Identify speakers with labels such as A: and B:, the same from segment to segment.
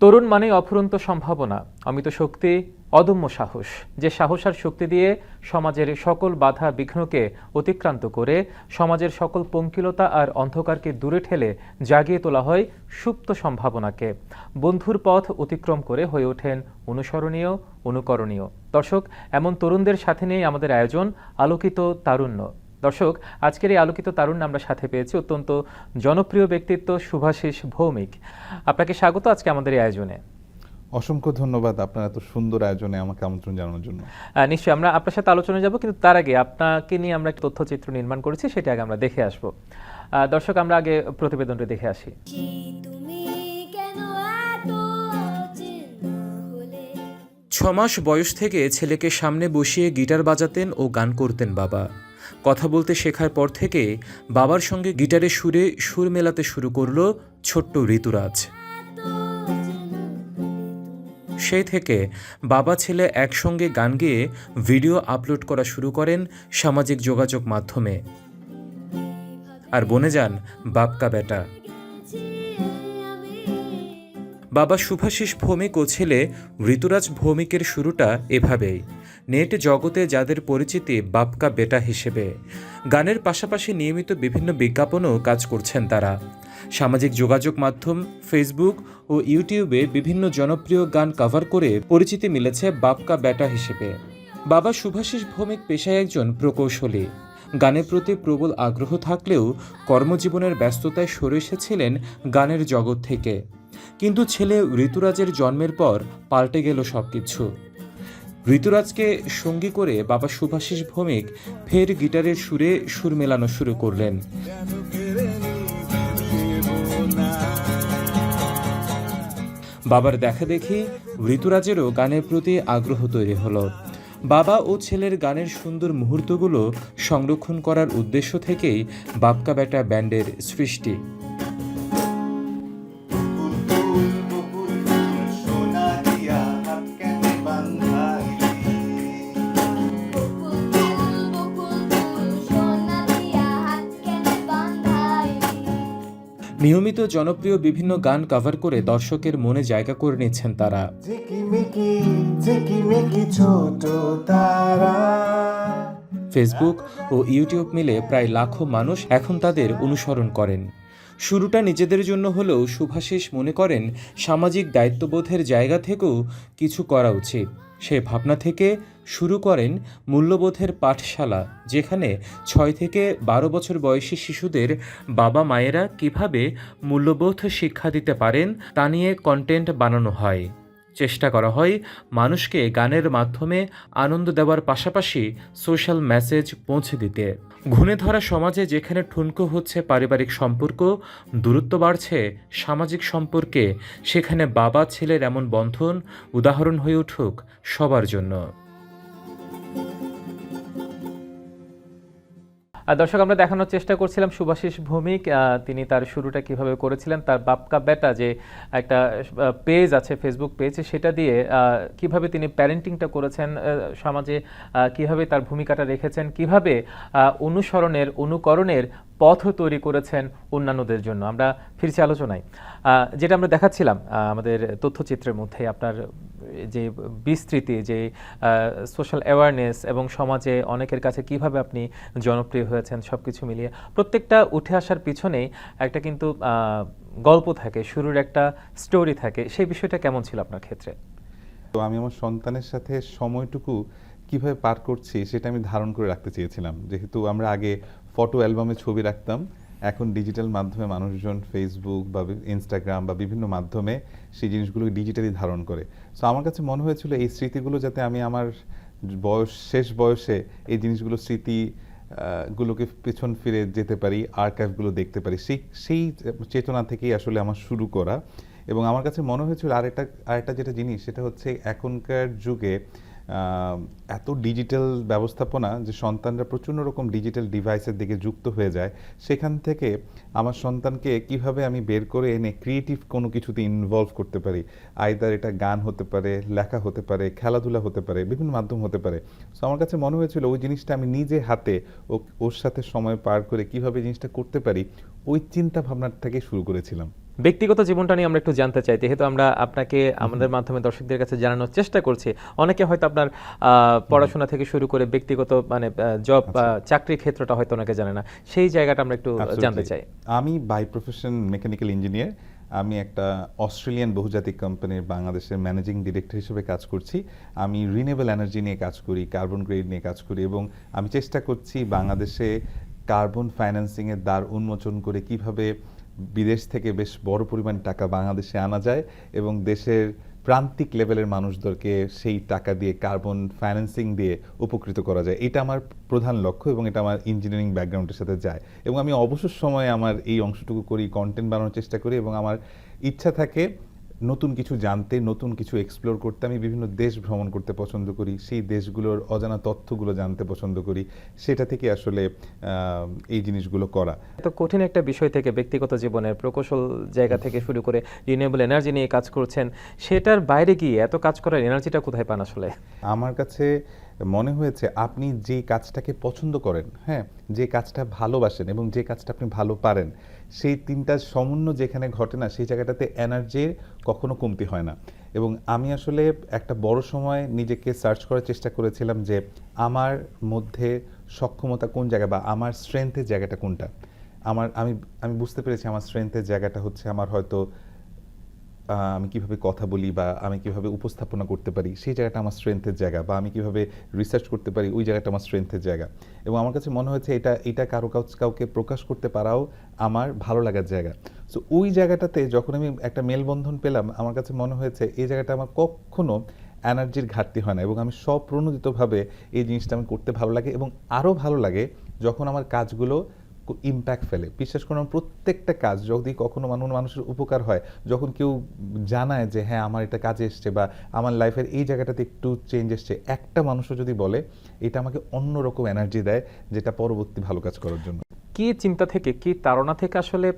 A: তরুণ মানে অফুরন্ত সম্ভাবনা। অমিত শক্তি, অদম্য সাহস। যে সাহস আর শক্তি দিয়ে সমাজের সকল বাধা বিঘ্নকে অতিক্রান্ত করে, সমাজের সকল পঙ্কিলতা আর অন্ধকারকে দূরে ঠেলে জাগিয়ে তোলা হয় সুপ্ত সম্ভাবনাকে। বন্ধুর পথ অতিক্রম করে হয়ে ওঠেন অনুসরণীয়, অনুকরণীয়। দর্শক, এমন তরুণদের সাথে নিয়ে আমাদের আয়োজন, আলোকিত তারুণ্য। দর্শক আজকের এই আলোকিত তারুণ্য আমরা সাথে পেয়েছি অত্যন্ত জনপ্রিয় ব্যক্তিত্ব শুভাশিস ভৌমিক। আপনাকে স্বাগত আজকে আমাদের এই আয়োজনে।
B: অসংখ্য ধন্যবাদ আপনার এত সুন্দর আয়োজনে আমাকে আমন্ত্রণ জানানোর জন্য।
A: নিশ্চয়ই আমরা আপনার সাথে আলোচনায় যাব কিন্তু তার আগে আপনাকে নিয়ে আমরা একটা তথ্যচিত্র নির্মাণ করেছি সেটা আগে আমরা দেখে আসব। দর্শক আমরা আগে প্রতিবেদনটা দেখে আসি।
C: ছমাস বয়স থেকে ছেলেকে সামনে বসিয়ে গিটার বাজাতেন ও গান করতেন বাবা। কথা বলতে শেখার পর থেকে বাবার সঙ্গে গিটারের সুরে সুর মেলাতে শুরু করল ছোট্ট ঋতুরাজ। সেই থেকে বাবা ছেলে একসঙ্গে গান গেয়ে ভিডিও আপলোড করা শুরু করেন সামাজিক যোগাযোগ মাধ্যমে। আর বনে যান বাপকা বেটা। বাবা শুভাশিস ভৌমিক ও ছেলে ঋতুরাজ ভৌমিকের শুরুটা এভাবেই। নেট জগতে যাদের পরিচিতি বাপকা বেটা হিসেবে। গানের পাশাপাশি নিয়মিত বিভিন্ন বিজ্ঞাপনও কাজ করছেন তারা। সামাজিক যোগাযোগ মাধ্যম ফেসবুক ও ইউটিউবে বিভিন্ন জনপ্রিয় গান কভার করে পরিচিতি মিলেছে বাপকা বেটা হিসেবে। বাবা শুভাশিস ভৌমিক পেশায় একজন প্রকৌশলী। গানের প্রতি প্রবল আগ্রহ থাকলেও কর্মজীবনের ব্যস্ততায় সরে এসেছিলেন গানের জগৎ থেকে। কিন্তু ছেলে ঋতুরাজের জন্মের পর পাল্টে গেল সবকিছু। ঋতুরাজকে সঙ্গী করে বাবা সুভাষিস ভৌমিক ফের গিটারের সুরে সুর মেলানো শুরু করলেন। বাবার দেখা দেখি ঋতুরাজেরও গানের প্রতি আগ্রহ তৈরি হলো। বাবা ও ছেলের গানের সুন্দর মুহূর্তগুলো সংরক্ষণ করার উদ্দেশ্য থেকেই বাপকা বেটা ব্যান্ডের সৃষ্টি। জনপ্রিয় বিভিন্ন গান কভার করে দর্শকের মনে জায়গা করে নিচ্ছেন তারা। ফেসবুক ও ইউটিউব মিলে প্রায় লাখো মানুষ এখন তাদের অনুসরণ করেন। শুরুটা নিজেদের জন্য হলেও শুভাশিস মনে করেন সামাজিক দায়িত্ববোধের জায়গা থেকেও কিছু করা উচিত। সে ভাবনা থেকে শুরু করেন মূল্যবোধের পাঠশালা, যেখানে ছয় থেকে বারো বছর বয়সী শিশুদের বাবা মায়েরা কীভাবে মূল্যবোধ শিক্ষা দিতে পারেন তা নিয়ে কন্টেন্ট বানানো হয়। চেষ্টা করা হয় মানুষকে গানের মাধ্যমে আনন্দ দেওয়ার পাশাপাশি সোশ্যাল মেসেজ পৌঁছে দিতে। ঘুণে ধরা সমাজে যেখানে ঠুনকো হচ্ছে পারিবারিক সম্পর্ক, দূরত্ব বাড়ছে সামাজিক সম্পর্কে, সেখানে বাবা ছেলের এমন বন্ধন, উদাহরণ হয়ে উঠুক সবার জন্য।
A: দর্শক, আমরা দেখানোর চেষ্টা করছিলাম সুভাষিস ভৌমিক তিনি তার শুরুটা কীভাবে করেছিলেন, তার বাপকা বেটা যে একটা পেজ আছে ফেসবুক পেজ সেটা দিয়ে কীভাবে তিনি প্যারেন্টিংটা করেছেন সমাজে কীভাবে তার ভূমিকাটা রেখেছেন, কীভাবে অনুসরণের, অনুকরণের পথ তৈরি করেছেন অন্যান্যদের জন্য। আমরা ফিরছি আলোচনায়। যেটা আমরা দেখাচ্ছিলাম আমাদের তথ্যচিত্রের মধ্যে আপনার যে বিস্তৃতি, যে সোশ্যাল অ্যাওয়ারনেস এবং সমাজে অনেকের কাছে কীভাবে আপনি জনপ্রিয় হয়েছেন সব কিছু মিলিয়ে, প্রত্যেকটা উঠে আসার পিছনে একটা কিন্তু গল্প থাকে, শুরুর একটা স্টোরি থাকে। সেই বিষয়টা কেমন ছিল আপনার ক্ষেত্রে?
B: তো আমি আমার সন্তানের সাথে সময়টুকু কীভাবে পার করছি সেটা আমি ধারণ করে রাখতে চেয়েছিলাম। যেহেতু আমরা আগে ফটো অ্যালবামে ছবি রাখতাম। এখন ডিজিটাল মাধ্যমে মানুষজন ফেসবুক বা ইনস্টাগ্রাম বা বিভিন্ন মাধ্যমে সেই জিনিসগুলো ডিজিটালি ধারণ করে। সো আমার কাছে মনে হয়েছিল এই স্মৃতিগুলো যাতে আমি আমার বয়স, শেষ বয়সে এই জিনিসগুলো স্মৃতি গুলোকে পেছন ফিরে যেতে পারি আর্কাইভগুলো দেখতে পারি, সেই সেই চেতনা থেকেই আসলে আমার শুরু করা। এবং আমার কাছে মনে হয়েছিল আরেকটা আরেকটা যেটা জিনিস সেটা হচ্ছে এখনকার যুগে এত ডিজিটাল ব্যবস্থাপনা যে সন্তানরা প্রচণ্ড রকম ডিজিটাল ডিভাইসের দিকে যুক্ত হয়ে যায়, সেখান থেকে আমার সন্তানকে কীভাবে আমি বের করে এনে ক্রিয়েটিভ কোনো কিছুতে ইনভলভ করতে পারি? আইদার এটা গান হতে পারে, লেখা হতে পারে, খেলাধুলা হতে পারে, বিভিন্ন মাধ্যম হতে পারে। সো আমার কাছে মনে হয়েছিল ওই জিনিসটা আমি নিজে হাতে ও- ওর সাথে সময় পার করে কীভাবে জিনিসটা করতে পারি, ওই চিন্তা ভাবনার থেকে শুরু করেছিলাম।
A: ব্যক্তিগত জীবনটা নিয়ে আমরা একটু জানতে চাই যেহেতু আমরা আপনাকে আমাদের মাধ্যমে দর্শকদের কাছে জানানোর চেষ্টা করছি। অনেকে হয়তো আপনার পড়াশোনা থেকে শুরু করে ব্যক্তিগত মানে জব চাকরির ক্ষেত্রটা হয়তো অনেকে জানে না। সেই জায়গাটা আমরা একটু জানতে চাই।
B: আমি বাই প্রফেশন মেকানিক্যাল ইঞ্জিনিয়ার আমি একটা অস্ট্রেলিয়ান বহুজাতিক কোম্পানির বাংলাদেশের ম্যানেজিং ডিরেক্টর হিসেবে কাজ করছি। আমি রিনিউয়েবল এনার্জি নিয়ে কাজ করি কার্বন গ্রেড নিয়ে কাজ করি এবং আমি চেষ্টা করছি বাংলাদেশে কার্বন ফাইন্যান্সিং এর দ্বার উন্মোচন করে কীভাবে বিদেশ থেকে বেশ বড় পরিমাণ টাকা বাংলাদেশে আনা যায় এবং দেশের প্রান্তিক লেভেলের মানুষদেরকে সেই টাকা দিয়ে কার্বন ফাইন্যান্সিং দিয়ে উপকৃত করা যায়। এটা আমার প্রধান লক্ষ্য এবং এটা আমার ইঞ্জিনিয়ারিং ব্যাকগ্রাউন্ডের সাথে যায়। এবং আমি অবসর সময়ে আমার এই অংশটুকু করি কন্টেন্ট বানানোর চেষ্টা করি এবং আমার ইচ্ছা থাকে নতুন কিছু জানতে নতুন কিছু এক্সপ্লোর করতে আমি বিভিন্ন দেশ ভ্রমণ করতে পছন্দ করি। সেই দেশগুলোর অজানা তথ্যগুলো জানতে পছন্দ করি। সেটা থেকে আসলে এই জিনিসগুলো করা।
A: এত কঠিন একটা বিষয় থেকে ব্যক্তিগত জীবনের প্রকৌশল জায়গা থেকে শুরু করে রিনিউয়েবল এনার্জি নিয়ে কাজ করছেন সেটার বাইরে গিয়ে এত কাজ করার এনার্জিটা কোথায় পান আসলে?
B: আমার কাছে মনে হয়েছে আপনি যে কাজটাকে পছন্দ করেন হ্যাঁ যে কাজটা ভালোবাসেন এবং যে কাজটা আপনি ভালো পারেন সেই তিনটা সমন্বয় যেখানে ঘটে না, সেই জায়গাটাতে এনার্জির কখনো কমতি হয় না। এবং আমি আসলে একটা বড় সময় নিজেকে সার্চ করার চেষ্টা করেছিলাম যে আমার মধ্যে সক্ষমতা কোন জায়গা বা আমার স্ট্রেংথের জায়গাটা কোনটা। আমার, আমি আমি বুঝতে পেরেছি আমার স্ট্রেংথের জায়গাটা হচ্ছে আমার হয়তো আমি কীভাবে কথা বলি বা আমি কীভাবে উপস্থাপনা করতে পারি, সেই জায়গাটা আমার স্ট্রেংথের জায়গা বা আমি কীভাবে রিসার্চ করতে পারি, ওই জায়গাটা আমার স্ট্রেংথের জায়গা। এবং আমার কাছে মনে হয়েছে এটা এটা কারও কাউ- কাউকে প্রকাশ করতে পারাও আমার ভালো লাগার জায়গা। সো ওই জায়গাটাতে যখন আমি একটা মেলবন্ধন পেলাম, আমার কাছে মনে হয়েছে এই জায়গাটা আমার কখনো এনার্জির ঘাটতি হয় না এবং আমি স্বপ্রণোদিতভাবে এই জিনিসটা আমি করতে ভালো লাগে এবং আরও ভালো লাগে যখন আমার কাজগুলো ইম্প্যাক্ট ফেলে। বিশ্বাস করুন প্রত্যেকটা কাজ যদি কখনো মানুষ মানুষের উপকার হয় যখন কেউ জানায় যে হ্যাঁ আমার এটা কাজে এসছে বা আমার লাইফের এই জায়গাটাতে একটু চেঞ্জ এসছে একটা মানুষও যদি বলে এটা আমাকে অন্যরকম এনার্জি দেয় যেটা পরবর্তী ভালো কাজ করার জন্য।
A: কি চিন্তা থেকে কি তাড়না থেকে আসলে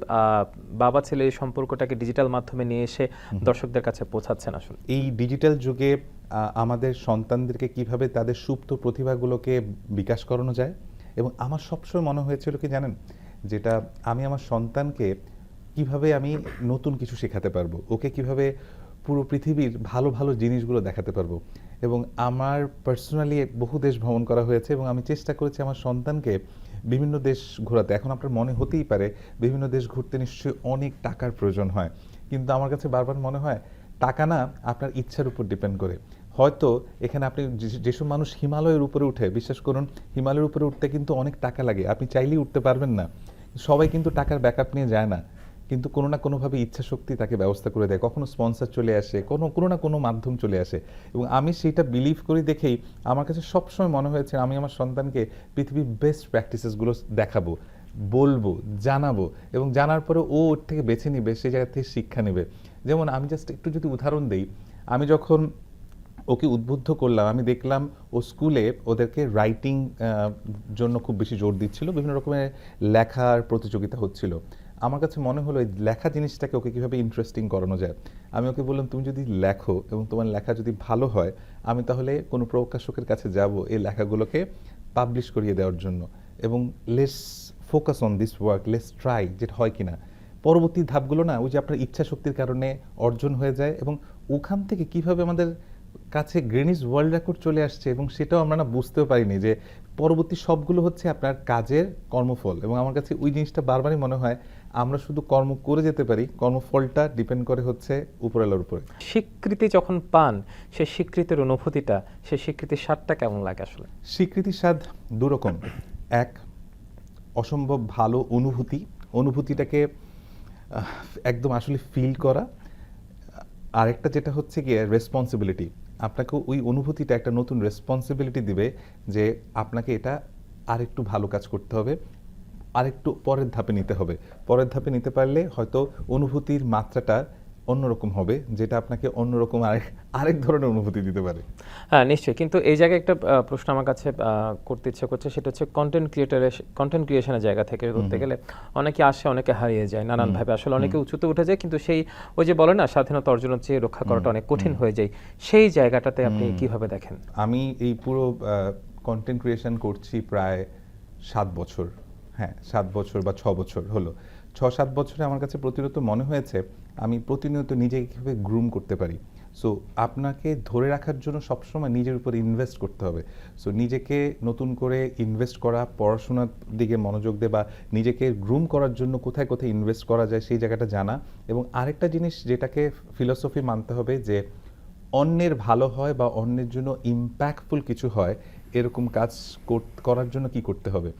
A: বাবা ছেলে এই সম্পর্কটাকে ডিজিটাল মাধ্যমে নিয়ে এসে দর্শকদের কাছে পৌঁছাচ্ছেন আসলে?
B: এই ডিজিটাল যুগে আমাদের সন্তানদেরকে কীভাবে তাদের সুপ্ত প্রতিভাগুলোকে বিকাশ করানো যায়? এবং আমার সবসময় মনে হয়েছিল কি জানেন? যেটা আমি আমার সন্তানকে কীভাবে আমি নতুন কিছু শেখাতে পারব, ওকে কীভাবে পুরো পৃথিবীর ভালো ভালো জিনিসগুলো দেখাতে পারব এবং আমার পার্সোনালি বহু দেশ ভ্রমণ করা হয়েছে এবং আমি চেষ্টা করেছি আমার সন্তানকে বিভিন্ন দেশ ঘোরাতে। এখন আপনার মনে হতেই পারে, বিভিন্ন দেশ ঘুরতে নিশ্চয়ই অনেক টাকার প্রয়োজন হয়। কিন্তু আমার কাছে বারবার মনে হয়, টাকা না আপনার ইচ্ছার উপর ডিপেন্ড করে। হয়তো এখানে আপনি যেসব মানুষ হিমালয়ের উপরে উঠে, বিশ্বাস করুন, হিমালয়ের উপরে উঠতে কিন্তু অনেক টাকা লাগে। আপনি চাইলেই উঠতে পারবেন না। সবাই কিন্তু টাকার ব্যাকআপ নিয়ে যায় না। কিন্তু কোনো না কোনোভাবে ইচ্ছা শক্তি তাকে ব্যবস্থা করে দেয়। কখনো স্পন্সর চলে আসে, কোনো কোনো না কোনো মাধ্যম চলে আসে। এবং আমি সেটা বিলিভ করি দেখেই আমার কাছে সবসময় মনে হয়েছে, আমি আমার সন্তানকে পৃথিবীর বেস্ট প্র্যাকটিসেসগুলো দেখাবো, বলব, জানাব। এবং জানার পরে ও ওর থেকে বেছে নিবে সেই জায়গা থেকে শিক্ষা নেবে। যেমন আমি জাস্ট একটু যদি উদাহরণ দিই, আমি যখন ওকে উদ্বুদ্ধ করলাম। আমি দেখলাম ও স্কুলে ওদেরকে রাইটিং জন্য খুব বেশি জোর দিচ্ছিল। বিভিন্ন রকমের লেখার প্রতিযোগিতা হচ্ছিল। আমার কাছে মনে হলো এই লেখা জিনিসটাকে ওকে কীভাবে ইন্টারেস্টিং করানো যায়? আমি ওকে বললাম, তুমি যদি লেখো এবং তোমার লেখা যদি ভালো হয়, আমি তাহলে কোনো প্রকাশকের কাছে যাব এই লেখাগুলোকে পাবলিশ করিয়ে দেওয়ার জন্য। এবং less focus on this work less try যেটা হয় কিনা? পরবর্তী ধাপগুলো না, ওই যে আপনার ইচ্ছা শক্তির কারণে অর্জন হয়ে যায় এবং ওখান থেকে কীভাবে আমাদের কাছে গ্রেনিস ওয়ার্ল্ড রেকর্ড চলে আসছে এবং সেটাও আমরা না বুঝতেও পারিনি যে পরবর্তী সবগুলো হচ্ছে আপনার কাজের কর্মফল এবং আমার কাছে ওই জিনিসটা বারবারই মনে হয় আমরা শুধু কর্ম করে যেতে পারি কর্মফলটা ডিপেন্ড করে হচ্ছে উপরালার উপরে।
A: স্বীকৃতি যখন পান সে স্বীকৃতির অনুভূতিটা সে স্বীকৃতির স্বাদটা কেমন লাগে আসলে?
B: স্বীকৃতির স্বাদ দুরকম। এক অসম্ভব ভালো অনুভূতি। অনুভূতিটাকে একদম আসলে ফিল করা। আরেকটা যেটা হচ্ছে গিয়ে রেসপন্সিবিলিটি আপনাকে ওই অনুভূতিটা, একটা নতুন রেসপন্সিবিলিটি দিবে যে আপনাকে এটা আরেকটু ভালো কাজ করতে হবে, আরেকটু পরের ধাপে নিতে হবে। পরের ধাপে নিতে পারলে হয়তো অনুভূতির মাত্রাটা অন্যরকম হবে যেটা আপনাকে অন্যরকম আরেক আরেক ধরনের অনুভূতি দিতে পারে।
A: হ্যাঁ নিশ্চয়ই। কিন্তু এই জায়গায় একটা প্রশ্ন আমার কাছে করতে ইচ্ছে করছে সেটা হচ্ছে কন্টেন্ট ক্রিয়েটারের কন্টেন্ট ক্রিয়েশনের জায়গা থেকে ধরতে গেলে অনেকে আসে অনেকে হারিয়ে যায় নানানভাবে। আসলে অনেকে উঁচুতে উঠে যায় কিন্তু সেই ওই যে বলে না স্বাধীনতা অর্জনের চেয়ে রক্ষা করাটা অনেক কঠিন হয়ে যায়। সেই জায়গাটাতে আপনি কীভাবে দেখেন?
B: আমি এই পুরো কন্টেন্ট ক্রিয়েশন করছি প্রায় সাত বছর। হ্যাঁ সাত বছর বা ছ বছর হলো। ছ সাত বছরে আমার কাছে প্রতিরত মনে হয়েছে আমি প্রতিনিয়ত নিজেকে কীভাবে গ্রুম করতে পারি? সো আপনাকে ধরে রাখার জন্য সবসময় নিজের উপর ইনভেস্ট করতে হবে। সো নিজেকে নতুন করে ইনভেস্ট করা, পড়াশোনার দিকে মনোযোগ দেওয়া বা নিজেকে গ্রুম করার জন্য কোথায় কোথায় ইনভেস্ট করা যায় সেই জায়গাটা জানা। এবং আরেকটা জিনিস যেটাকে ফিলসফি মানতে হবে যে, অন্যের ভালো হয় বা অন্যের জন্য ইম্প্যাক্টফুল কিছু হয়, এরকম কাজ কর- করার জন্য কি করতে হবে?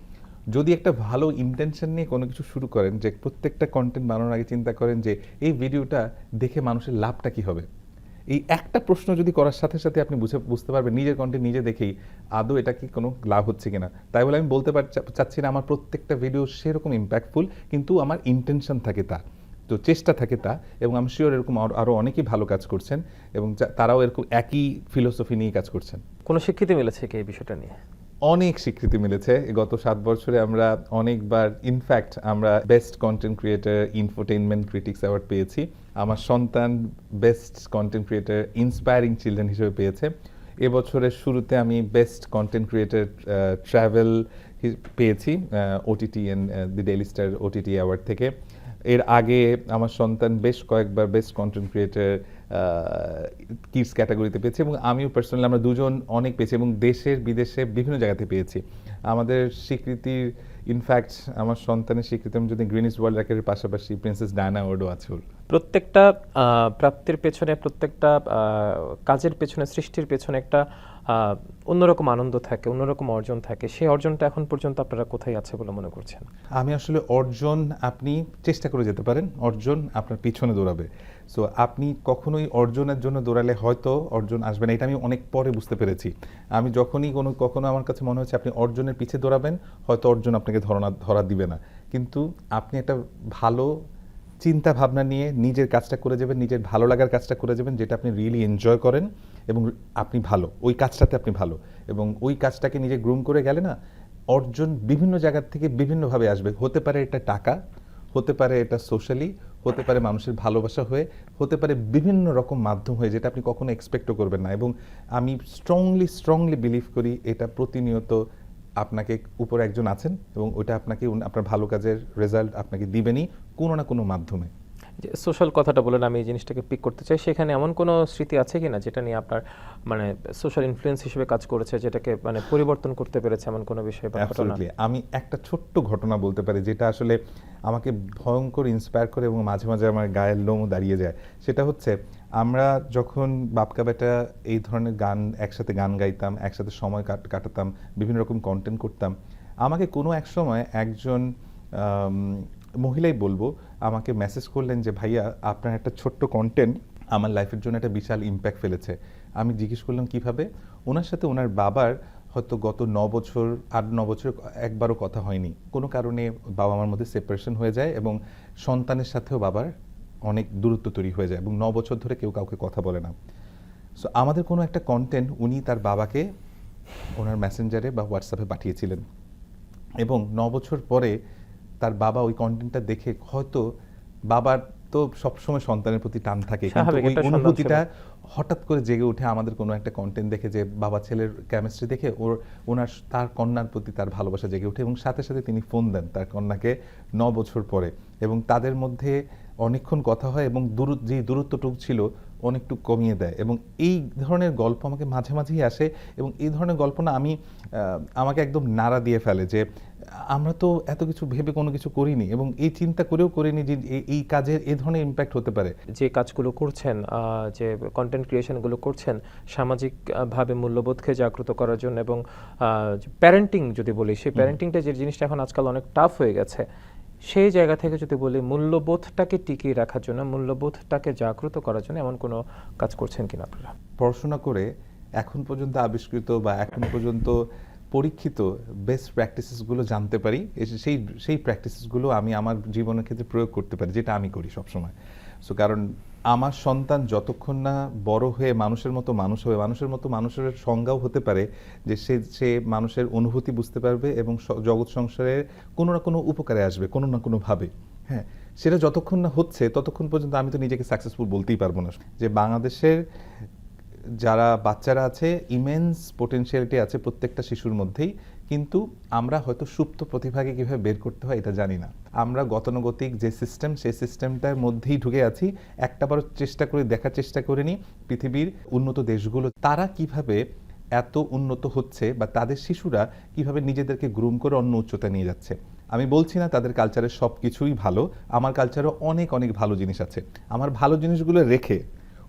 B: যদি একটা ভালো ইন্টেনশন নিয়ে কোনো কিছু শুরু করেন, যে প্রত্যেকটা কন্টেন্ট বানানোর আগে চিন্তা করেন যে এই ভিডিওটা দেখে মানুষের লাভটা কি হবে? এই একটা প্রশ্ন যদি করার সাথে সাথে আপনি বুঝে, বুঝতে পারবেন নিজের কন্টেন্ট নিজে দেখেই আদৌ এটা কি কোনো লাভ হচ্ছে কিনা। তাই বলে আমি বলতে পার চাচ্ছি না আমার প্রত্যেকটা ভিডিও সেরকম ইম্প্যাক্টফুল কিন্তু আমার ইন্টেনশন থাকে তা। তো চেষ্টা থাকে তা, এবং আমি শিওর এরকম আরও- অনেকেই ভালো কাজ করছেন, এবং তারাও এরকম একই ফিলোসফি নিয়ে কাজ করছেন।
A: কোনো স্বীকৃতি মিলেছে কি এই বিষয়টা নিয়ে?
B: অনেক স্বীকৃতি মিলেছে। গত সাত বছরে আমরা অনেকবার ইনফ্যাক্ট আমরা best content creator infotainment critics award পেয়েছি। আমার সন্তান best content creator inspiring children হিসেবে পেয়েছে। এবছরের শুরুতে আমি বেস্ট কন্টেন্ট ক্রিয়েটার ট্রাভেল পেয়েছি OTT and the Daily Star OTT award থেকে। এর আগে আমার সন্তান বেশ কয়েকবার বেস্ট কন্টেন্ট ক্রিয়েটার কিডস ক্যাটাগরিতে পেয়েছি এবং আমিও পার্সোনালি আমরা দুজন অনেক পেয়েছি এবং দেশের, বিদেশে বিভিন্ন জায়গাতে পেয়েছি। আমাদের স্বীকৃতির ইনফ্যাক্ট আমার সন্তানের স্বীকৃতি, আমি যদি গ্রিনিস ওয়ার্ল্ড রেকর্ডের পাশাপাশি প্রিন্সেস ডায়না অ্যাওয়ার্ডও আছে
A: প্রত্যেকটা প্রাপ্তির পেছনে, প্রত্যেকটা কাজের পেছনে, সৃষ্টির পেছনে একটা অন্যরকম আনন্দ থাকে, অন্যরকম অর্জন থাকে, সেই অর্জনটা এখন পর্যন্ত আপনারা কোথায় আছে বলে মনে করছেন?
B: আমি আসলে অর্জন আপনি চেষ্টা করে যেতে পারেন, অর্জন আপনার পিছনে দৌড়াবে। সো আপনি কখনোই অর্জনের জন্য দৌড়ালে হয়তো অর্জন আসবে না, এটা আমি অনেক পরে বুঝতে পেরেছি। আমি যখনই কোনো, কখনো আমার কাছে মনে হচ্ছে আপনি অর্জনের পিছে দৌড়াবেন, হয়তো অর্জন আপনাকে ধরা ধরা দিবে না। কিন্তু আপনি একটা ভালো চিন্তা ভাবনা নিয়ে নিজের কাজটা করে যাবেন, নিজের ভালো লাগার কাজটা করে যাবেন, যেটা আপনি রিয়েলি এনজয় করেন। এবং আপনি ভালো, ওই কাজটাতে আপনি ভালো এবং ওই কাজটাকে নিজে গ্রুম করে গেলে না অর্জন বিভিন্ন জায়গার থেকে বিভিন্নভাবে আসবে। হতে পারে এটা টাকা, হতে পারে এটা সোশ্যালি হতে পারে মানুষের ভালোবাসা হয়ে, হতে পারে বিভিন্ন রকম মাধ্যম হয়ে যেটা আপনি কখনো এক্সপেক্টও করবেন না এবং আমি স্ট্রংলি স্ট্রংলি বিলিভ করি এটা প্রতিনিয়ত আপনাকে উপরে একজন আছেন এবং ওটা আপনাকে আপনার ভালো কাজের রেজাল্ট আপনাকে দিবেনই কোনো না কোনো মাধ্যমে।
A: যে সোশ্যাল কথাটা বলেন, আমি এই জিনিসটাকে পিক করতে চাই। সেখানে এমন কোনো স্মৃতি আছে কিনা যেটা নিয়ে আপনার মানে সোশ্যাল ইনফ্লুয়েন্স হিসেবে কাজ করেছে, যেটাকে মানে পরিবর্তন করতে পেরেছে এমন কোনো বিষয় বা ঘটনা?
B: আমি একটা ছোট্ট ঘটনা বলতে পারি, যেটা আসলে আমাকে ভয়ঙ্কর ইন্সপায়ার করে এবং মাঝে মাঝে আমার গায়ের লোমও দাঁড়িয়ে যায়। সেটা হচ্ছে, আমরা যখন বাপকা বেটা এই ধরনের গান, একসাথে গান গাইতাম, একসাথে সময় কাট- কাটাতাম, বিভিন্ন রকম কন্টেন্ট করতাম, আমাকে কোনো এক সময় একজন মহিলাই বলব, আমাকে মেসেজ করলেন যে, ভাইয়া, আপনার একটা ছোট্ট কন্টেন্ট আমার লাইফের জন্য একটা বিশাল ইম্প্যাক্ট ফেলেছে। আমি জিজ্ঞেস করলাম, কীভাবে? ওনার সাথে ওনার বাবার হয়তো গত ন বছর, আট, ন বছর একবারও কথা হয়নি। কোনো কারণে বাবা মার মধ্যে সেপারেশন হয়ে যায় এবং সন্তানের সাথেও বাবার অনেক দূরত্ব তৈরি হয়ে যায় এবং ন বছর ধরে কেউ কাউকে কথা বলে না। সো আমাদের কোনো একটা কন্টেন্ট উনি তার বাবাকে ওনার মেসেঞ্জারে বা হোয়াটসঅ্যাপে পাঠিয়েছিলেন। এবং ন বছর পরে তার বাবা ওই কন্টেন্টটা দেখে হয়তো বাবার তো সবসময় সন্তানের প্রতি টান থাকে। কিন্তু ওই অনুভূতিটা হঠাৎ করে জেগে উঠে আমাদের কোনো একটা কন্টেন্ট দেখে যে বাবা ছেলের কেমিস্ট্রি দেখে ওর ওনার তার কন্যার প্রতি তার ভালোবাসা জেগে ওঠে এবং সাথে সাথে তিনি ফোন দেন তার কন্যাকে ন বছর পরে। এবং তাদের মধ্যে অনেকক্ষণ কথা হয় এবং দূর যে দূরত্বটুক ছিল অনেকটু কমিয়ে দেয়। এবং এই ধরনের গল্প আমাকে মাঝে মাঝেই আসে এবং এই ধরনের গল্প না আমি আমাকে একদম নাড়া দিয়ে ফেলে যে আমরা তো এত কিছু ভেবে কোনো কিছু করিনি এবং এই চিন্তা করেও করিনি যে এই- কাজের এ ধরনের ইম্প্যাক্ট হতে পারে।
A: যে কাজগুলো করছেন যে কন্টেন্ট ক্রিয়েশনগুলো করছেন সামাজিকভাবে মূল্যবোধকে জাগ্রত করার জন্য এবং প্যারেন্টিং যদি বলি সেই প্যারেন্টিংটা যে জিনিসটা এখন আজকাল অনেক টাফ হয়ে গেছে সেই জায়গা থেকে যদি বলি মূল্যবোধটাকে টিকিয়ে রাখার জন্য মূল্যবোধটাকে জাগ্রত করার জন্য এমন কোনো কাজ করছেন কিনা আপনারা?
B: পড়াশোনা করে এখন পর্যন্ত আবিষ্কৃত বা এখন পর্যন্ত পরীক্ষিত বেস্ট প্র্যাকটিসেসগুলো জানতে পারি সেই সেই প্র্যাকটিসেসগুলো আমি আমার জীবনের ক্ষেত্রে প্রয়োগ করতে পারি, যেটা আমি করি সবসময়। সো কারণ আমার সন্তান যতক্ষণ না বড় হয়ে মানুষের মতো মানুষ হবে, মানুষের মতো মানুষের সংজ্ঞাও হতে পারে যে সে সে মানুষের অনুভূতি বুঝতে পারবে এবং জগৎ সংসারের কোনো না কোনো উপকারে আসবে, কোনো না কোনোভাবে হ্যাঁ সেটা যতক্ষণ না হচ্ছে, ততক্ষণ পর্যন্ত আমি তো নিজেকে সাকসেসফুল বলতেই পারব না। যে বাংলাদেশের যারা বাচ্চারা আছে ইমেন্স পোটেনশিয়ালিটি আছে প্রত্যেকটা শিশুর মধ্যেই। কিন্তু আমরা হয়তো সুপ্ত প্রতিভাকে কীভাবে বের করতে হয় এটা জানি না। আমরা গতানুগতিক যে সিস্টেম সেই সিস্টেমটার মধ্যেই ঢুকে আছি। একটাবারও চেষ্টা করে, দেখার চেষ্টা করিনি পৃথিবীর উন্নত দেশগুলো। তারা কীভাবে এত উন্নত হচ্ছে বা তাদের শিশুরা কীভাবে নিজেদেরকে গ্রুম করে অন্য উচ্চতা নিয়ে যাচ্ছে? আমি বলছি না তাদের কালচারের সব কিছুই ভালো। আমার কালচারও অনেক অনেক ভালো জিনিস আছে। আমার ভালো জিনিসগুলো রেখে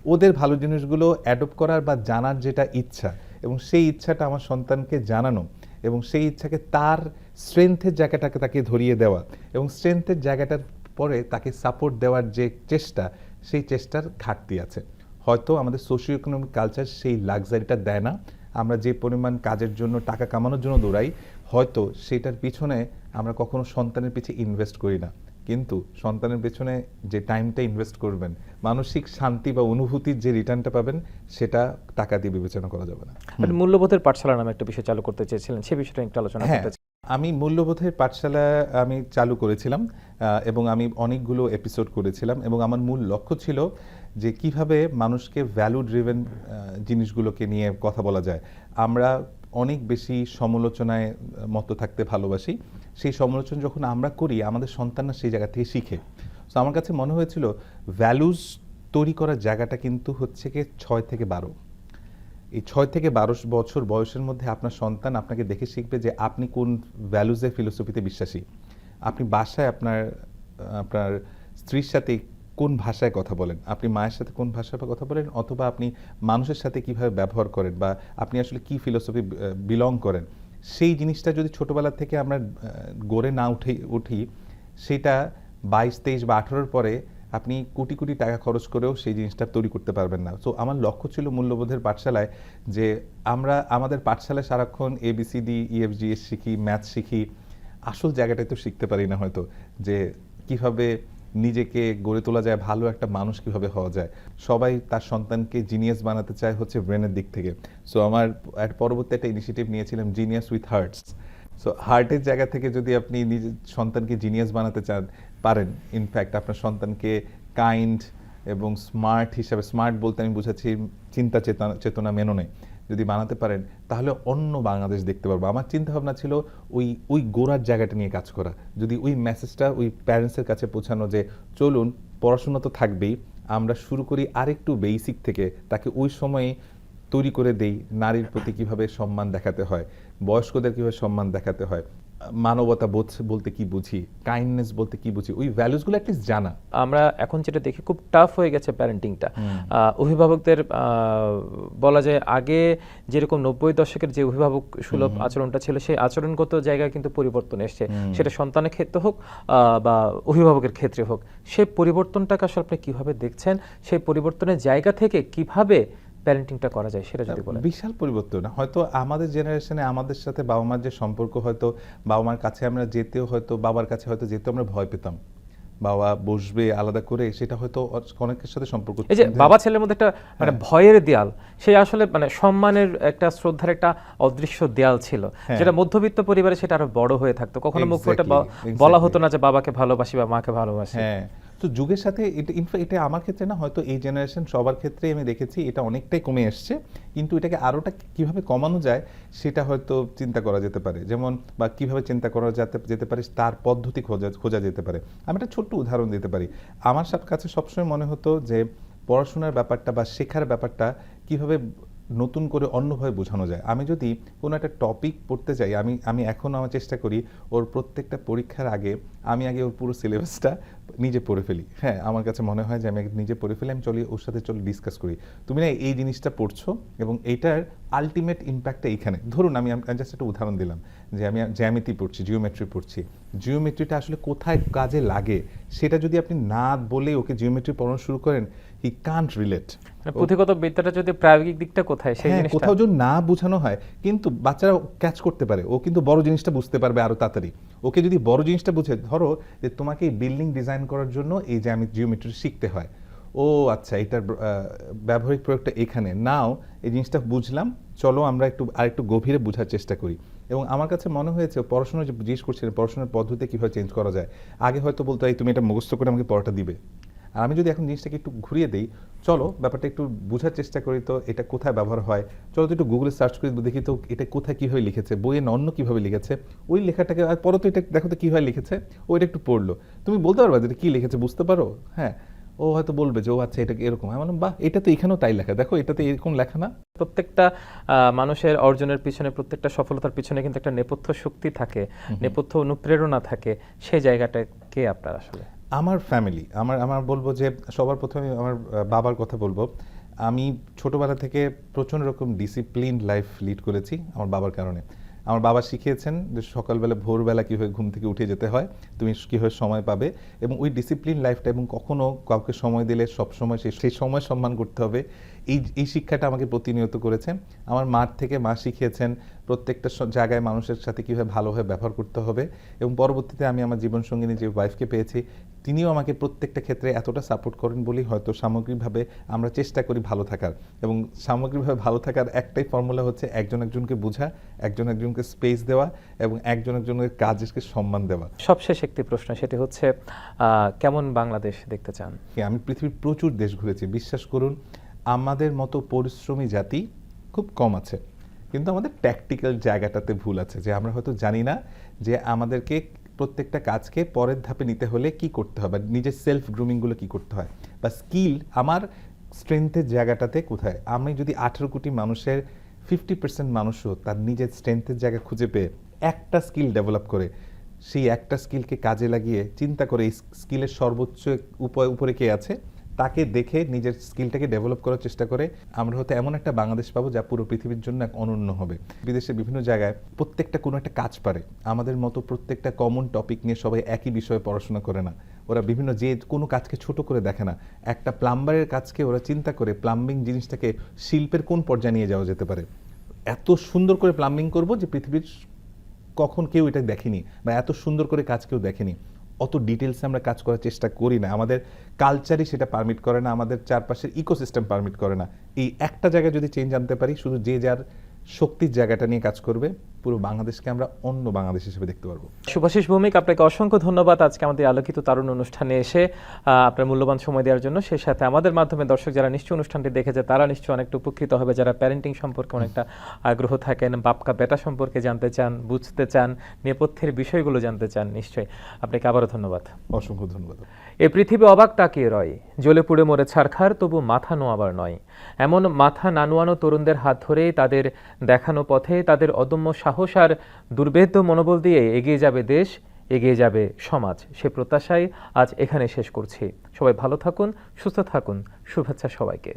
B: ওদের ভালো জিনিসগুলো অ্যাডপ্ট করার বা জানার যেটা ইচ্ছা এবং সেই ইচ্ছাটা আমার সন্তানকে জানানো এবং সেই ইচ্ছাকে তার স্ট্রেংথের জায়গাটাকে তাকে ধরিয়ে দেওয়া এবং স্ট্রেংথের জায়গাটার পরে তাকে সাপোর্ট দেওয়ার যে চেষ্টা, সেই চেষ্টার ঘাটতি আছে। হয়তো আমাদের সোশিও ইকোনমিক কালচার সেই লাক্সারিটা দেয় না। আমরা যে পরিমাণ কাজের জন্য, টাকা কামানোর জন্য দৌড়াই, হয়তো সেটার পিছনে আমরা কখনো সন্তানের পিছিয়ে ইনভেস্ট করি না। কিন্তু সন্তানের পেছনে যে টাইমটা ইনভেস্ট করবেন মানসিক শান্তি বা অনুভূতির যে রিটার্নটা পাবেন সেটা টাকা দিয়ে বিবেচনা করা যাবে না।
A: মূল্যবোধের পাঠশালা নামে একটা বিষয় চালু করতে চেয়েছিলেন সে বিষয়টা একটু আলোচনা
B: হ্যাঁ
A: করতে
B: আমি মূল্যবোধের পাঠশালা আমি চালু করেছিলাম এবং আমি অনেকগুলো এপিসোড করেছিলাম এবং আমার মূল লক্ষ্য ছিল যে কীভাবে মানুষকে ভ্যালু ড্রিভেন জিনিসগুলোকে নিয়ে কথা বলা যায়। আমরা অনেক বেশি সমালোচনায় মত থাকতে ভালোবাসি সেই সমালোচনা যখন আমরা করি, আমাদের সন্তানরা সেই জায়গা থেকে শিখে। তো আমার কাছে মনে হয়েছিল ভ্যালুজ তৈরি করার জায়গাটা কিন্তু হচ্ছে কি ছয় থেকে বারো। এই ছয় থেকে বারো বছর বয়সের মধ্যে আপনার সন্তান আপনাকে দেখে শিখবে যে আপনি কোন ভ্যালুজের ফিলোসফিতে বিশ্বাসী। আপনি বাসায় আপনার আপনার স্ত্রীর সাথে কোন ভাষায় কথা বলেন? আপনি মায়ের সাথে কোন ভাষায় কথা বলেন? অথবা আপনি মানুষের সাথে কীভাবে ব্যবহার করেন? বা আপনি আসলে কি ফিলোসফি বিলং করেন? সেই জিনিসটা যদি ছোটবেলা থেকে আমরা গড়ে না উঠে, উঠি, সেটা বাইশ, তেইশ বা আঠারোর পরে আপনি কোটি কোটি টাকা খরচ করেও সেই জিনিসটা তৈরি করতে পারবেন না। তো আমার লক্ষ্য ছিল মূল্যবোধের পাঠশালায় যে আমরা, আমাদের পাঠশালায় সারাক্ষণ A B C D E F G S E শিখি ম্যাথ শিখি, আসল জায়গাটাই তো শিখতে পারি না হয়তো, যে কীভাবে নিজেকে গড়ে তোলা যায়, ভালো একটা মানুষ কীভাবে হওয়া যায়। সবাই তার সন্তানকে জিনিয়াস বানাতে চায় হচ্ছে ব্রেনের দিক থেকে। সো আমার এক পরবর্তী একটা ইনিশিয়েটিভ নিয়েছিলাম জিনিয়াস উইথ হার্টস সো হার্টের জায়গা থেকে যদি আপনি নিজের সন্তানকে জিনিয়াস বানাতে চান, পারেন। ইনফ্যাক্ট আপনার সন্তানকে কাইন্ড এবং স্মার্ট হিসাবে স্মার্ট বলতে আমি বুঝাচ্ছি চিন্তা চেতনা চেতনা মেননে। যদি বানাতে পারেন, তাহলে অন্য বাংলাদেশ দেখতে পারব। আমার চিন্তাভাবনা ছিল ওই ওই গোড়ার জায়গাটা নিয়ে কাজ করা। যদি ওই মেসেজটা ওই প্যারেন্টসের কাছে পৌঁছানো যে, চলুন, পড়াশোনা তো থাকবেই, আমরা শুরু করি আরেকটু বেসিক থেকে, তাকে ওই সময়ে তৈরি করে দেই, নারীর প্রতি কীভাবে সম্মান দেখাতে হয়, বয়স্কদের কীভাবে সম্মান দেখাতে হয়। মানবতা বোধ বলতে কি বুঝি? কাইন্ডনেস বলতে কি বুঝি? ওই ভ্যালুসগুলো অ্যাটলিস্ট জানা।
A: আমরা এখন যেটা দেখি খুব টাফ হয়ে গেছে প্যারেন্টিংটা অভিভাবকদের বলা যায় আগে যেরকম নব্বই দশকের যে অভিভাবক সুলভ আচরণটা ছিল সেই আচরণগত জায়গায় কিন্তু পরিবর্তন এসছে। সেটা সন্তানের ক্ষেত্রে হোক আহ, বা অভিভাবকের ক্ষেত্রে হোক। সেই পরিবর্তনটাকে আসলে আপনি কীভাবে দেখছেন? সেই পরিবর্তনের জায়গা থেকে কীভাবে প্যারেন্টিংটা করা যায় সেটা যদি বলেন।
B: বিশাল পরিবর্তন। হয়তো আমাদের জেনারেশনে আমাদের সাথে বাবা মার যে সম্পর্ক হয়তো বাবা মার কাছে আমরা যেতেও হয়তো বাবার কাছে হয়তো যেতেও আমরা ভয় পেতাম। বাবা বসবে আলাদা করে সেটা হয়তো অনেকের সাথে সম্পর্ক
A: এই যে বাবা ছেলের মধ্যে একটা মানে ভয়ের দেয়াল সেই আসলে মানে সম্মানের একটা শ্রদ্ধার একটা অদৃশ্য দেয়াল ছিল।
B: হ্যাঁ।
A: যেটা মধ্যবিত্ত পরিবারে সেটা আরও বড় হয়ে থাকতো। কখনো মুখ ফুটে বলা হতো না যে বাবাকে ভালোবাসি বা মাকে ভালোবাসি।
B: হ্যাঁ। তো যুগের সাথে এটা ইনফ্যাক্ট এটা আমার ক্ষেত্রে না, হয়তো এই জেনারেশন সবার ক্ষেত্রেই আমি দেখেছি, এটা অনেকটাই কমে এসছে, কিন্তু এটাকে আরোটা কীভাবে কমানো যায়, সেটা হয়তো চিন্তা করা যেতে পারে। যেমন, বা কীভাবে চিন্তা করা যেতে যেতে পারে, তার পদ্ধতি খোঁজা খোঁজা যেতে পারে। আমি একটা ছোট্ট উদাহরণ দিতে পারি। আমার সাথে কাছে সবসময় মনে হতো যে, পড়াশোনার ব্যাপারটা বা শেখার ব্যাপারটা কীভাবে নতুন করে অন্যভাবে বোঝানো যায়। আমি যদি কোনো একটা টপিক পড়তে চাই আমি আমি এখনও আমার চেষ্টা করি ওর প্রত্যেকটা পরীক্ষার আগে আমি আগে ওর পুরো সিলেবাসটা নিজে পড়ে ফেলি। হ্যাঁ আমার কাছে মনে হয় যে আমি নিজে পড়ে ফেলি, আমি চলি, ওর সাথে চলে ডিসকাস করি। তুমি না এই জিনিসটা পড়ছো এবং এইটার আলটিমেট ইম্প্যাক্টটা এইখানে। ধরুন আমি জাস্ট একটা উদাহরণ দিলাম যে আমি জ্যামিতি পড়ছি জিওমেট্রি পড়ছি। জিওমেট্রিটা আসলে কোথায় কাজে লাগে? সেটা যদি আপনি না বলে ওকে জিওমেট্রি পড়ানো শুরু করেন হি কান্ট রিলেট
A: পুঁথিগত বিদ্যাটা যদি প্রায়োগিক দিকটা কোথায়? সেই
B: হ্যাঁ
A: জিনিসটা
B: কোথাও যদি না বোঝানো হয় কিন্তু বাচ্চারা ক্যাচ করতে পারে। ও কিন্তু বড় জিনিসটা বুঝতে পারবে আরও তাড়াতাড়ি। ওকে যদি বড় জিনিসটা বুঝে ধরো যে তোমাকে এই বিল্ডিং ডিজাইন করার জন্য এই যে আমি জিওমেট্রি শিখতে হয়। ও আচ্ছা এটার ব্যবহারিক প্রয়োগটা এখানে। নাও এই জিনিসটা বুঝলাম। চলো আমরা একটু আর একটু গভীরে বোঝার চেষ্টা করি। এবং আমার কাছে মনে হয়েছে পড়াশোনা যে জিজ্ঞেস করছিলেন পড়াশোনার পদ্ধতি কীভাবে চেঞ্জ করা যায়? আগে হয়তো বলতো এই তুমি এটা মুখস্থ করে আমাকে পড়াটা দিবে। আর আমি যদি এখন জিনিসটাকে একটু ঘুরিয়ে দিই চলো ব্যাপারটা একটু বোঝার চেষ্টা করি তো এটা কোথায় ব্যবহার হয়। চলো তো একটু গুগলে সার্চ করে দেখি তো এটা কোথায় কীভাবে লিখেছে বইয়ে অন্য কীভাবে লিখেছে। ওই লেখাটাকে আর পরে তো এটা দেখো তো কীভাবে লিখেছে ওইটা একটু পড়ল। তুমি বলতে পারবা যে এটা কী লিখেছে বুঝতে পারো? হ্যাঁ ও হয়তো বলবে যে ও আচ্ছা এটা এরকম। আমি বললাম বাহ এটা তো এখানেও তাই লেখা। দেখো এটাতে এরকম লেখা না?
A: প্রত্যেকটা মানুষের অর্জনের পিছনে প্রত্যেকটা সফলতার পিছনে কিন্তু একটা নেপথ্য শক্তি থাকে। নেপথ্য অনুপ্রেরণা থাকে। সেই জায়গাটা কে আপনার আসলে?
B: আমার ফ্যামিলি আমার আমার বলব যে সবার প্রথমে আমার বাবার কথা বলব। আমি ছোটোবেলা থেকে প্রচণ্ড রকম ডিসিপ্লিন লাইফ লিড করেছি আমার বাবার কারণে। আমার বাবা শিখিয়েছেন যে সকালবেলা, ভোরবেলা কীভাবে ঘুম থেকে উঠে যেতে হয়, তুমি কীভাবে সময় পাবে এবং ওই ডিসিপ্লিন লাইফটা এবং কখনও কাউকে সময় দিলে সব সময় সেই সেই সময় সম্মান করতে হবে। এই এই শিক্ষাটা আমাকে প্রতিনিয়ত করেছেন। আমার মার থেকে মা শিখিয়েছেন প্রত্যেকটা জায়গায় মানুষের সাথে কীভাবে ভালোভাবে ব্যবহার করতে হবে এবং পরবর্তীতে আমি আমার জীবনসঙ্গিনী যে ওয়াইফকে পেয়েছি তিনিও আমাকে প্রত্যেকটা ক্ষেত্রে এতটা সাপোর্ট করেন বলেই হয়তো সামগ্রিকভাবে আমরা চেষ্টা করি ভালো থাকার। এবং সামগ্রিকভাবে ভালো থাকার একটাই ফর্মুলা হচ্ছে একজন একজনকে বোঝা একজন একজনকে স্পেস দেওয়া এবং একজন একজনের কাজকে সম্মান দেওয়া।
A: সবশেষ একটি প্রশ্ন সেটি হচ্ছে কেমন বাংলাদেশ দেখতে চান?
B: আমি পৃথিবীর প্রচুর দেশ ঘুরেছি। বিশ্বাস করুন আমাদের মতো পরিশ্রমী জাতি খুব কম আছে। কিন্তু আমাদের ট্যাকটিক্যাল জায়গাটাতে ভুল আছে যে আমরা হয়তো জানি না যে আমাদেরকে প্রত্যেকটা কাজকে পরের ধাপে নিতে হলে কি করতে হবে বা নিজের সেলফ গ্রুমিংগুলো কি করতে হয় বা স্কিল আমার স্ট্রেংথের জায়গাটাতে কোথায়? আমি যদি আঠেরো কোটি মানুষের ফিফটি পার্সেন্ট মানুষও তার নিজের স্ট্রেংথের জায়গা খুঁজে পেয়ে একটা স্কিল ডেভেলপ করে, সেই একটা স্কিলকে কাজে লাগিয়ে চিন্তা করে এই স্কিলের সর্বোচ্চ উপায় উপরে কে আছে? তাকে দেখে নিজের স্কিলটাকে ডেভেলপ করার চেষ্টা করে, আমরা হয়তো এমন একটা বাংলাদেশ পাবো যা পুরো পৃথিবীর জন্য এক অনন্য হবে। বিদেশের বিভিন্ন জায়গায় প্রত্যেকটা কোনো একটা কাজ পারে। আমাদের মতো প্রত্যেকটা কমন টপিক নিয়ে সবাই একই বিষয়ে পড়াশোনা করে না। ওরা বিভিন্ন যে কোনো কাজকে ছোট করে দেখে না। একটা প্লাম্বারের কাজকে ওরা চিন্তা করে প্লাম্বিং জিনিসটাকে শিল্পের কোন পর্যায়ে নিয়ে যাওয়া যেতে পারে। এত সুন্দর করে প্লাম্বিং করব যে পৃথিবীর কখন কেউ এটা দেখেনি বা এত সুন্দর করে কাজ কেউ দেখেনি। অত ডিটেলসে আমরা কাজ করার চেষ্টা করি না। আমাদের কালচারই সেটা পারমিট করে না, আমাদের চারপাশের ইকোসিস্টেম পারমিট করে না। এই একটা জায়গায় যদি চেঞ্জ আনতে পারি, শুধু যে যার শক্তির জায়গাটা নিয়ে কাজ করবে পুরো বাংলাদেশকে আমরা অন্য বাংলাদেশ হিসেবে দেখতে পারব।
A: শুভাশিস ভৌমিক আপনাকে অসংখ্য ধন্যবাদ। আজকে আমাদের আলোকিত তারুণ অনুষ্ঠানে এসে আপনার মূল্যবান সময় দেওয়ার জন্য। সেই সাথে আমাদের মাধ্যমে দর্শক যারা নিশ্চয় অনুষ্ঠানটি দেখেছে তারা নিশ্চয়ই অনেকটা উপকৃত হবে। যারা প্যারেন্টিং সম্পর্কে অনেকটা আগ্রহ থাকেন বাপকা বেটা সম্পর্কে জানতে চান বুঝতে চান নেপথ্যের বিষয়গুলো জানতে চান নিশ্চয়ই আপনাকে আবারও ধন্যবাদ।
B: অসংখ্য ধন্যবাদ।
A: এ পৃথিবী অবাক তাকিয়ে রয় জ্বলে পুড়ে মরে ছারখার তবু মাথা নোয়াবার নয়। এমন মাথা নানুয়ানো তরুণদের হাত ধরেই তাদের দেখানো পথে তাদের অদম্য সাহস আর দুর্বেদ্য মনোবল দিয়ে এগিয়ে যাবে দেশ, এগিয়ে যাবে সমাজ। সে প্রত্যাশায় আজ এখানে শেষ করছি। সবাই ভালো থাকুন, সুস্থ থাকুন। শুভেচ্ছা সবাইকে।